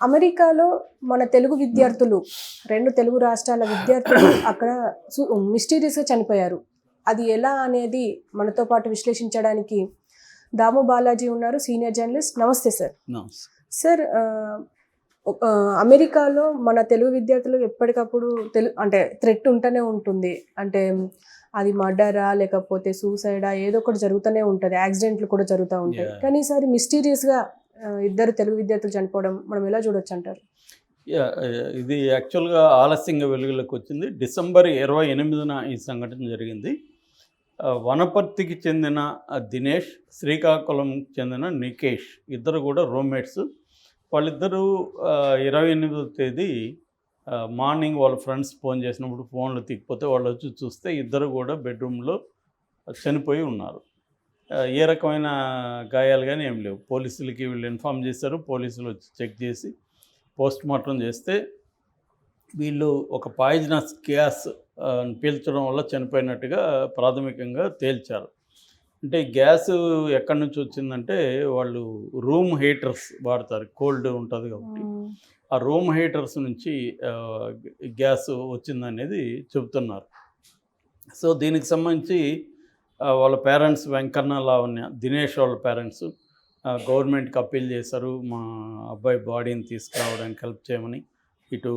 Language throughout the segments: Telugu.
అమెరికాలో మన తెలుగు విద్యార్థులు రెండు తెలుగు రాష్ట్రాల విద్యార్థులు అక్కడ మిస్టీరియస్గా చనిపోయారు. అది ఎలా అనేది మనతో పాటు విశ్లేషించడానికి దాము బాలాజీ ఉన్నారు సీనియర్ జర్నలిస్ట్. నమస్తే సార్. సార్ అమెరికాలో మన తెలుగు విద్యార్థులు ఎప్పటికప్పుడు తెలు అంటే థ్రెట్ ఉంటూనే ఉంటుంది. అంటే అది మర్డరా లేకపోతే సూసైడా ఏదో ఒకటి జరుగుతూనే ఉంటుంది. యాక్సిడెంట్లు కూడా జరుగుతూ ఉంటాయి. కానీ ఈసారి మిస్టీరియస్గా ఇద్దరు తెలుగు విద్యార్థులు చనిపోవడం మనం ఎలా చూడొచ్చు అంటారు? ఇది యాక్చువల్గా ఆలస్యంగా వెలుగులోకి వచ్చింది. డిసెంబర్ ఇరవై ఎనిమిదిన ఈ సంఘటన జరిగింది. వనపర్తికి చెందిన దినేష్ శ్రీకాకుళంకి చెందిన నికేష్ ఇద్దరు కూడా రూమ్మేట్స్ వాళ్ళిద్దరూ ఇరవై ఎనిమిదో తేదీ మార్నింగ్ వాళ్ళ ఫ్రెండ్స్ ఫోన్ చేసినప్పుడు ఫోన్లు తీకపోతే వాళ్ళు వచ్చి చూస్తే ఇద్దరు కూడా బెడ్రూమ్లో చనిపోయి ఉన్నారు. ఏ రకమైన గాయాలు కానీ ఏం లేవు. పోలీసులకి వీళ్ళు ఇన్ఫామ్ చేశారు. పోలీసులు చెక్ చేసి పోస్ట్ మార్టం చేస్తే వీళ్ళు ఒక పాయిజనస్ గ్యాస్ పీల్చడం వల్ల చనిపోయినట్టుగా ప్రాథమికంగా తేల్చారు. అంటే గ్యాస్ ఎక్కడి నుంచి వచ్చిందంటే వాళ్ళు రూమ్ హీటర్స్ వాడతారు. కోల్డ్ ఉంటుంది కాబట్టి. ఆ రూమ్ హీటర్స్ నుంచి గ్యాస్ వచ్చిందనేది చెబుతున్నారు. సో దీనికి సంబంధించి వాళ్ళ పేరెంట్స్ వెంకన్న లావణ్య దినేష్ వాళ్ళ పేరెంట్స్ గవర్నమెంట్కి అప్పీల్ చేశారు. మా అబ్బాయి బాడీని తీసుకురావడానికి హెల్ప్ చేయమని ఇటు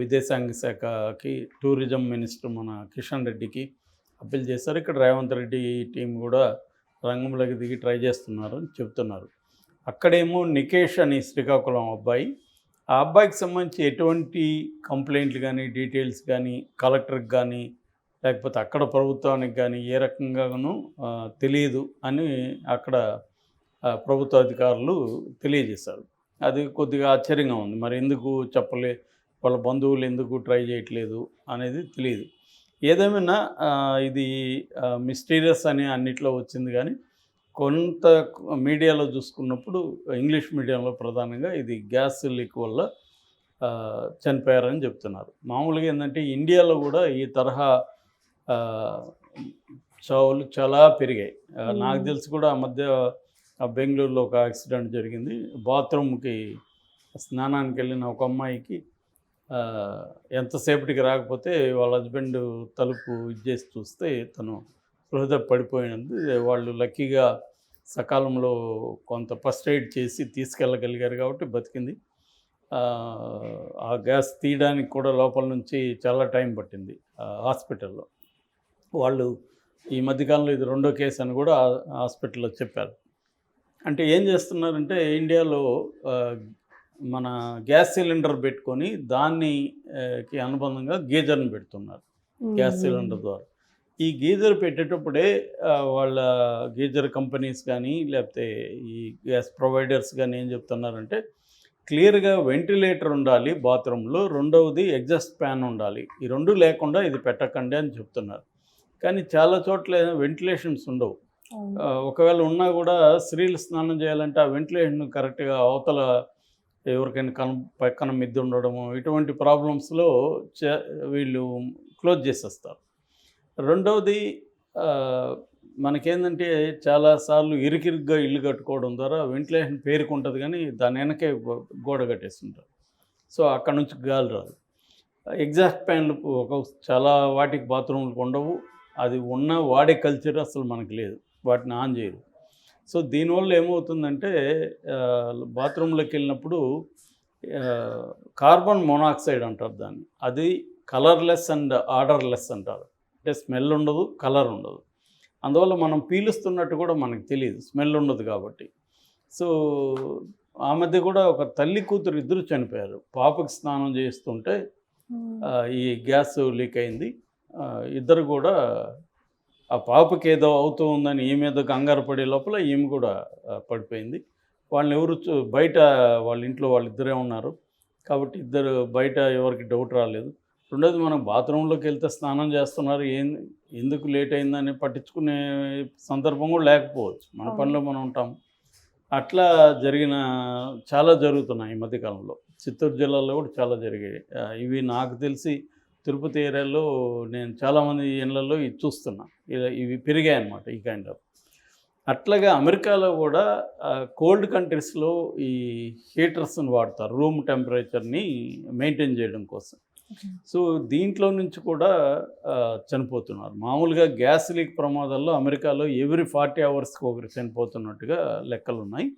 విదేశాంగ శాఖకి టూరిజం మినిస్టర్ మన కిషన్ రెడ్డికి అప్పీల్ చేశారు. ఇక్కడ రేవంత్ రెడ్డి టీం కూడా రంగంలోకి దిగి ట్రై చేస్తున్నారు అని చెప్తున్నారు అక్కడేమో నికేష్ అని శ్రీకాకుళం అబ్బాయి. ఆ అబ్బాయికి సంబంధించి ఎటువంటి కంప్లైంట్లు కానీ డీటెయిల్స్ కానీ కలెక్టర్కి కానీ లేకపోతే అక్కడ ప్రభుత్వానికి కానీ ఏ రకంగానూ తెలియదు అని అక్కడ ప్రభుత్వ అధికారులు తెలియజేశారు. అది కొద్దిగా ఆశ్చర్యంగా ఉంది. మరి ఎందుకు చెప్పలే వాళ్ళ బంధువులు ఎందుకు ట్రై చేయట్లేదు అనేది తెలియదు ఏదేమైనా ఇది మిస్టీరియస్ అని అన్నిట్లో వచ్చింది కానీ కొంత మీడియాలో చూసుకున్నప్పుడు ఇంగ్లీష్ మీడియంలో ప్రధానంగా ఇది గ్యాస్ లీక్ వల్ల చనిపోయారని చెప్తున్నారు. మామూలుగా ఏంటంటే ఇండియాలో కూడా ఈ తరహా చావులు చాలా పెరిగాయి. నాకు తెలిసి కూడా ఆ మధ్య ఆ బెంగళూరులో ఒక యాక్సిడెంట్ జరిగింది. బాత్రూమ్కి స్నానానికి వెళ్ళిన ఒక అమ్మాయికి ఎంతసేపటికి రాకపోతే వాళ్ళ హస్బెండ్ తలుపు ఇచ్చేసి చూస్తే తను స్పృహ పడిపోయినది వాళ్ళు లక్కీగా సకాలంలో కొంత ఫస్ట్ ఎయిడ్ చేసి తీసుకెళ్ళగలిగారు కాబట్టి బతికింది. ఆ, ఆ గ్యాస్ తీయడానికి కూడా లోపల నుంచి చాలా టైం పట్టింది హాస్పిటల్లో. వాళ్ళు ఈ మధ్యకాలంలో ఇది రెండో కేసు అని కూడా హాస్పిటల్లో చెప్పారు. అంటే ఏం చేస్తున్నారంటే ఇండియాలో మన గ్యాస్ సిలిండర్ పెట్టుకొని దాన్ని ఆ, కి అనుబంధంగా గీజర్ని పెడుతున్నారు. గ్యాస్ సిలిండర్ ద్వారా. ఈ గీజర్ పెట్టేటప్పుడే వాళ్ళ గీజర్ కంపెనీస్ కానీ లేకపోతే ఈ గ్యాస్ ప్రొవైడర్స్ కానీ ఏం చెప్తున్నారంటే క్లియర్గా వెంటిలేటర్ ఉండాలి బాత్రూంలో రెండవది ఎగ్జాస్ట్ ఫ్యాన్ ఉండాలి. ఈ రెండు లేకుండా ఇది పెట్టకండి అని చెప్తున్నారు. కానీ చాలా చోట్ల వెంటిలేషన్స్ ఉండవు. ఒకవేళ ఉన్నా కూడా స్త్రీలు స్నానం చేయాలంటే ఆ వెంటిలేషన్ కరెక్ట్గా అవతల ఎవరికైనా కన పక్కన మిద్ది ఉండడము ఇటువంటి ప్రాబ్లమ్స్లో చే వీళ్ళు క్లోజ్ చేసేస్తారు. రెండవది మనకేంటంటే చాలాసార్లు ఇరుకిరుగ్గా ఇల్లు కట్టుకోవడం ద్వారా వెంటిలేషన్ పేరుకుంటుంది కానీ దాని వెనకే గోడ కట్టేస్తుంటారు. సో అక్కడ నుంచి గాలి రాదు. ఎగ్జాక్ట్ ఫ్యాన్లు ఒక చాలా వాటికి బాత్రూమ్లకు ఉండవు. అది ఉన్న వాడే కల్చర్ అసలు మనకి లేదు. వాటిని ఆన్ చేయరు. సో దీనివల్ల ఏమవుతుందంటే బాత్రూంలోకి వెళ్ళినప్పుడు కార్బన్ మోనాక్సైడ్ అంటారు దాన్ని. అది కలర్లెస్ అండ్ ఆర్డర్లెస్ అంటారు. అంటే స్మెల్ ఉండదు కలర్ ఉండదు. అందువల్ల మనం పీలుస్తున్నట్టు కూడా మనకు తెలియదు. స్మెల్ ఉండదు కాబట్టి. సో ఆ మధ్య కూడా ఒక తల్లి కూతురు ఇద్దరు చనిపోయారు. పాపకి స్నానం చేస్తుంటే ఈ గ్యాస్ లీక్ అయింది. ఇద్దరు కూడా ఆ పాపకి ఏదో అవుతూ ఉందని ఈమె ఏదో కంగారు పడే లోపల ఈమె కూడా పడిపోయింది. వాళ్ళని ఎవరు బయట వాళ్ళ ఇంట్లో వాళ్ళిద్దరే ఉన్నారు. కాబట్టి ఇద్దరు బయట ఎవరికి డౌట్ రాలేదు. రెండోది మనం బాత్రూంలోకి వెళ్తే స్నానం చేస్తున్నారు. ఏం ఎందుకు లేట్ అయిందని పట్టించుకునే సందర్భం కూడా లేకపోవచ్చు. మన. పనిలో మనం ఉంటాం. అట్లా జరిగిన చాలా జరుగుతున్నాయి ఈ మధ్యకాలంలో. చిత్తూరు జిల్లాలో కూడా చాలా జరిగాయి. ఇవి నాకు తెలిసి తిరుపతి ఏరియాలో నేను చాలామంది ఇళ్ళల్లో ఇది చూస్తున్నా. ఇలా ఇవి పెరిగాయి అన్నమాట ఈ కైండ్ ఆఫ్ అట్లాగే అమెరికాలో కూడా కోల్డ్ కంట్రీస్లో ఈ హీటర్స్ని వాడతారు. రూమ్ టెంపరేచర్ని మెయింటైన్ చేయడం కోసం. సో దీంట్లో నుంచి కూడా చనిపోతున్నారు. మామూలుగా గ్యాస్ లీక్ ప్రమాదాల్లో అమెరికాలో ఎవ్రీ ఫార్టీ అవర్స్కి ఒకరు చనిపోతున్నట్టుగా లెక్కలు ఉన్నాయి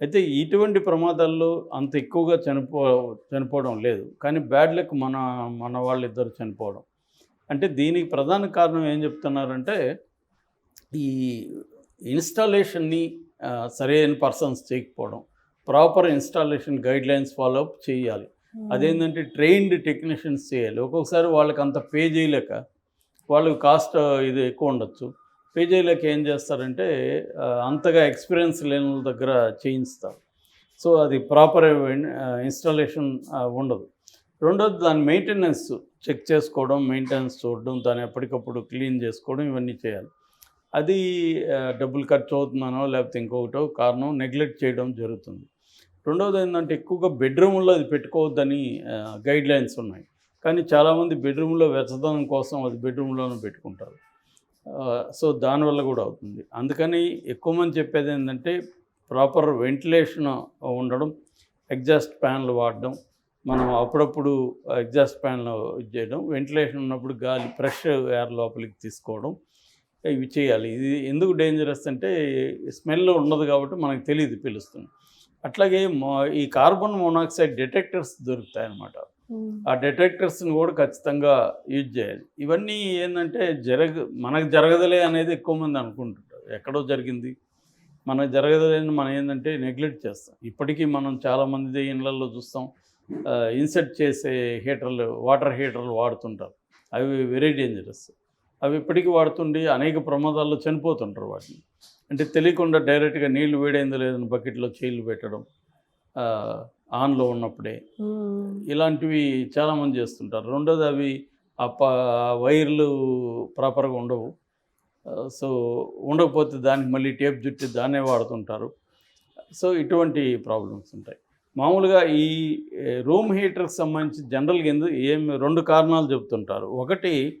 అయితే ఇటువంటి ప్రమాదాల్లో అంత ఎక్కువగా చనిపో చనిపోవడం లేదు. కానీ బ్యాడ్ లక్ మన మన వాళ్ళిద్దరు చనిపోవడం. అంటే దీనికి ప్రధాన కారణం ఏం చెప్తున్నారంటే ఈ ఇన్స్టాలేషన్ని సరైన పర్సన్స్ చేయకపోవడం. Proper installation guidelines follow up చేయాలి అదేంటంటే ట్రైన్డ్ టెక్నీషియన్స్ చేయాలి. ఒక్కొక్కసారి వాళ్ళకి అంత పే చేయలేక వాళ్ళకి కాస్ట్ ఇది ఎక్కువ ఉండొచ్చు. పే ఏం చేస్తారంటే అంతగా ఎక్స్పీరియన్స్ లేని దగ్గర చేయిస్తారు. సో అది ప్రాపర్ ఇన్స్టాలేషన్ ఉండదు. రెండోది దాని మెయింటెనెన్స్ చెక్ చేసుకోవడం మెయింటెనెన్స్ చూడడం దాన్ని ఎప్పటికప్పుడు క్లీన్ చేసుకోవడం ఇవన్నీ చేయాలి. అది డబ్బులు ఖర్చు అవుతుందనో లేకపోతే ఇంకొకటో కారణం నెగ్లెక్ట్ చేయడం జరుగుతుంది. రెండవది ఏంటంటే ఎక్కువగా బెడ్రూమ్లో అది పెట్టుకోవద్దని గైడ్ లైన్స్ ఉన్నాయి. కానీ చాలామంది బెడ్రూమ్లో వెచ్చదనం కోసం అది బెడ్రూమ్లోనే పెట్టుకుంటారు. సో దానివల్ల కూడా అవుతుంది. అందుకని ఎక్కువ మంది చెప్పేది ఏంటంటే ప్రాపర్ వెంటిలేషన్ ఉండడం ఎగ్జాస్ట్ ఫ్యాన్లు వాడడం మనం అప్పుడప్పుడు ఎగ్జాస్ట్ ఫ్యాన్లు ఇది చేయడం వెంటిలేషన్ ఉన్నప్పుడు గాలి ఫ్రెష్ ఎయిర్ లోపలికి తీసుకోవడం ఇవి చేయాలి. ఇది ఎందుకు డేంజరస్ అంటే స్మెల్ ఉండదు కాబట్టి మనకు తెలియదు పిలుస్తుంది. అట్లాగే ఈ కార్బన్ మోనాక్సైడ్ డిటెక్టర్స్ దొరుకుతాయి అన్నమాట ఆ డిటెక్టర్స్ని కూడా ఖచ్చితంగా యూజ్ చేయాలి. ఇవన్నీ ఏంటంటే జరగ మనకు జరగదులే అనేది ఎక్కువ మంది అనుకుంటుంటారు. ఎక్కడో జరిగింది. మనకు జరగదులే అని మనం ఏంటంటే నెగ్లెక్ట్ చేస్తాం. ఇప్పటికీ మనం చాలామంది ఇళ్ళల్లో చూస్తాం. ఇన్సెట్ చేసే హీటర్లు వాటర్ హీటర్లు వాడుతుంటారు. అవి వెరీ డేంజరస్. అవి ఇప్పటికీ వాడుతుండి అనేక ప్రమాదాల్లో చనిపోతుంటారు వాటిని. అంటే తెలియకుండా డైరెక్ట్గా నీళ్ళు వేడైందో లేదని బకెట్లో చీళ్ళు పెట్టడం. ఆన్లో ఉన్నప్పుడే. ఇలాంటివి చాలామంది చేస్తుంటారు. రెండోది అవి ఆ వైర్లు ప్రాపర్గా ఉండవు. సో ఉండకపోతే దానికి మళ్ళీ టేప్ చుట్టి దాన్నే వాడుతుంటారు. సో ఇటువంటి ప్రాబ్లమ్స్ ఉంటాయి. మామూలుగా ఈ రూమ్ హీటర్కి సంబంధించి జనరల్గా ఎందుకు ఏం రెండు కారణాలు చెప్తుంటారు. ఒకటి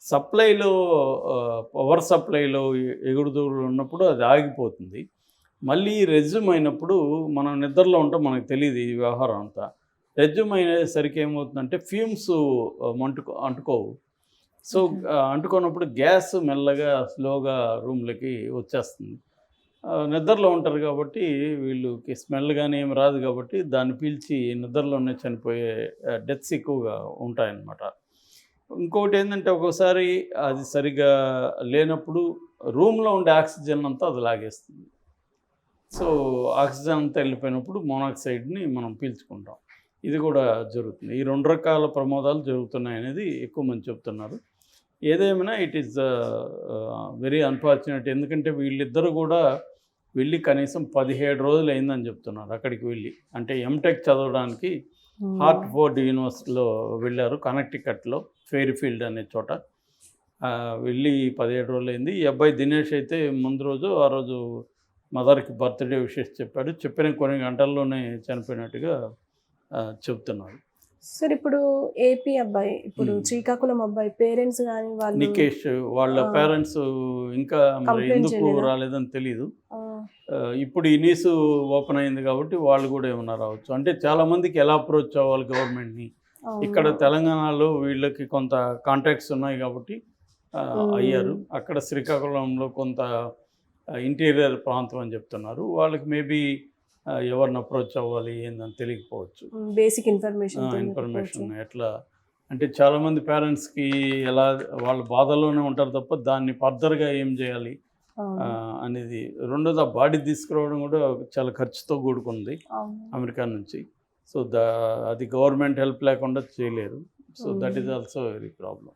సప్లైలో పవర్ సప్లైలో ఎగుడుదూరులు ఉన్నప్పుడు అది ఆగిపోతుంది. మళ్ళీ రెజ్యూమ్ అయినప్పుడు మనం నిద్రలో ఉంటాం మనకు తెలియదు ఈ వ్యవహారం అంతా. రెజ్యూమ్ అయ్యేసరికి ఏమవుతుందంటే ఫ్యూమ్స్ అంటుకో అంటుకోవు. సో అంటుకున్నప్పుడు గ్యాస్ మెల్లగా స్లోగా రూమ్లకి వచ్చేస్తుంది. నిద్రలో ఉంటారు కాబట్టి వీళ్ళకి స్మెల్ కానీ ఏం రాదు కాబట్టి దాన్ని పీల్చి నిద్రలోనే చనిపోయే డెత్స్ ఎక్కువగా ఉంటాయన్నమాట. ఇంకోటి ఏంటంటే ఒక్కోసారి అది సరిగా లేనప్పుడు రూమ్లో ఉండే ఆక్సిజన్ అంతా అది లాగేస్తుంది. సో ఆక్సిజన్ అంతా వెళ్ళిపోయినప్పుడు మోనాక్సైడ్ని మనం పీల్చుకుంటాం. ఇది కూడా జరుగుతుంది. ఈ రెండు రకాల ప్రమాదాలు జరుగుతున్నాయి అనేది ఎక్కువ మంది చెప్తున్నారు. ఏదేమైనా ఇట్ ఈస్ వెరీ అన్ఫార్చునేట్. ఎందుకంటే వీళ్ళిద్దరూ కూడా వెళ్ళి కనీసం పదిహేడు రోజులు అయిందని చెప్తున్నారు అక్కడికి వెళ్ళి. అంటే ఎంటెక్ చదవడానికి హార్ట్ ఫోర్డ్ యూనివర్సిటీలో వెళ్ళారు కనెక్టికట్లో ఫెయిర్ఫీల్డ్ అనే చోట. వెళ్ళి పదిహేడు రోజులు అయింది. ఈ అబ్బాయి దినేష్ అయితే ముందు రోజు ఆ రోజు మదర్కి బర్త్డే విషెస్ చెప్పాడు చెప్పిన కొన్ని గంటల్లోనే చనిపోయినట్టుగా చెప్తున్నారు సార్ ఇప్పుడు ఏపీ అబ్బాయి ఇప్పుడు. శ్రీకాకుళం అబ్బాయి పేరెంట్స్ కానీ వాళ్ళు నికేష్ వాళ్ళ. పేరెంట్స్ ఇంకా మరి ఎందుకు? రాలేదని తెలియదు ఇప్పుడు ఈ న్యూస్ ఓపెన్ అయింది కాబట్టి వాళ్ళు కూడా ఏమన్నా రావచ్చు అంటే చాలా మందికి ఎలా అప్రోచ్ అవ్వాలి గవర్నమెంట్ని. ఇక్కడ తెలంగాణలో వీళ్ళకి కొంత కాంటాక్ట్స్ ఉన్నాయి కాబట్టి. అయ్యారు అక్కడ శ్రీకాకుళంలో కొంత ఇంటీరియర్ ప్రాంతం అని చెప్తున్నారు. వాళ్ళకి మేబీ ఎవరిని అప్రోచ్ అవ్వాలి ఏందని తెలియకపోవచ్చు. బేసిక్ ఇన్ఫర్మేషన్ ఇన్ఫర్మేషన్ ఎట్లా అంటే చాలామంది పేరెంట్స్కి ఎలా వాళ్ళ బాధల్లోనే ఉంటారు తప్ప దాన్ని ఫర్దర్గా ఏం చేయాలి అనేది రెండోది ఆ బాడీ తీసుకురావడం కూడా చాలా ఖర్చుతో కూడుకుంది అమెరికా నుంచి. సో దా అది గవర్నమెంట్ హెల్ప్ లేకుండా చేయలేరు. So that is also very problem